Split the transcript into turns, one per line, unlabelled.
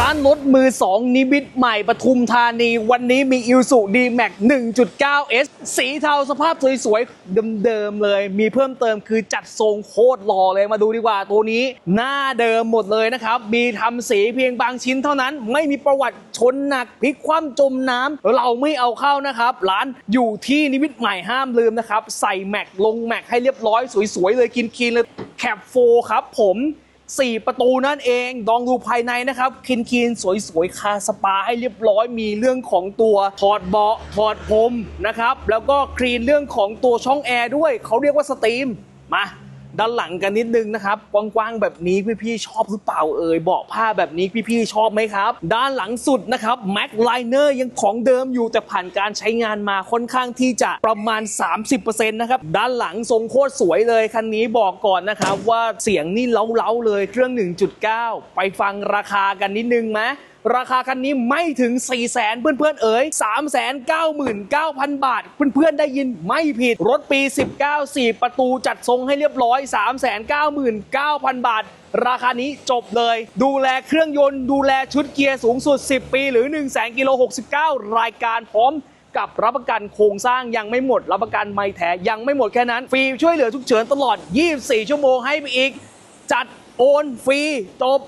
ร้านรถมือ 2 นิมิตใหม่ปทุมธานี วันนี้มีอิ s สุดีแม็ก 1.9 S สีเทาสภาพสวยๆ เดิมๆ เลย มีเพิ่มเติมคือจัดทรงโคตรหล่อเลยมาดูดีกว่าตัวนี้ หน้าเดิมหมดเลยนะครับ มีทำสีเพียงบางชิ้นเท่านั้น ไม่มีประวัติชนหนักพลิกคว่ำจมน้ำเราไม่เอาเข้านะครับ ร้านอยู่ที่นิมิตใหม่ห้ามลืมนะครับ ใส่แม็กลงแม็กให้เรียบร้อยสวยๆเลยกินคีนเลยแคปโฟครับผม 4 ประตูนั่นเอง ลองดูภายในนะครับคินคีนสวยๆ คาสปาให้เรียบร้อย มีเรื่องของตัวถอดเบาะถอดพรมนะครับ แล้วก็คลีนเรื่องของตัวช่องแอร์ด้วย เขาเรียกว่าสตรีม มา ด้านหลังกันนิดนึงนะครับกว้างๆแบบนี้พี่ๆชอบหรือเปล่าเอ่ยเบาะผ้าแบบนี้พี่ๆชอบไหมครับ ด้านหลังสุดนะครับแม็กไลเนอร์ยังของเดิมอยู่แต่ผ่านการใช้งานมาค่อนข้างที่จะประมาณ 30%นะครับด้านหลังทรงโคตรสวยเลยคันนี้บอกก่อนนะครับว่าเสียงนี่เล้าๆเลยเครื่อง 1.9 ไปฟังราคากันนิดนึงไหมราคาคันนี้ไม่ถึง 4 0 0แสนเพื่อนๆเอ๋ย3 9 9 0 0 0 บาท เพื่อนๆได้ยินไม่ผิด รถปี 19 4 ประตูจัดทรงให้เรียบร้อย 3 9 9 0 0 0 บาท ราคานี้จบเลย ดูแลเครื่องยนต์ ดูแลชุดเกียร์สูงสุด 10 ปีหรือ 1 0 0 0 0กิโล69 รายการพร้อมกับรับประกันโครงสร้างยังไม่หมด รับประกันไม่แท้ยังไม่หมดแค่นั้นฟรีช่วยเหลือทุกเฉินตลอด 24 ชั่วโมงให้ไปอีก จัดโอนฟรีจบ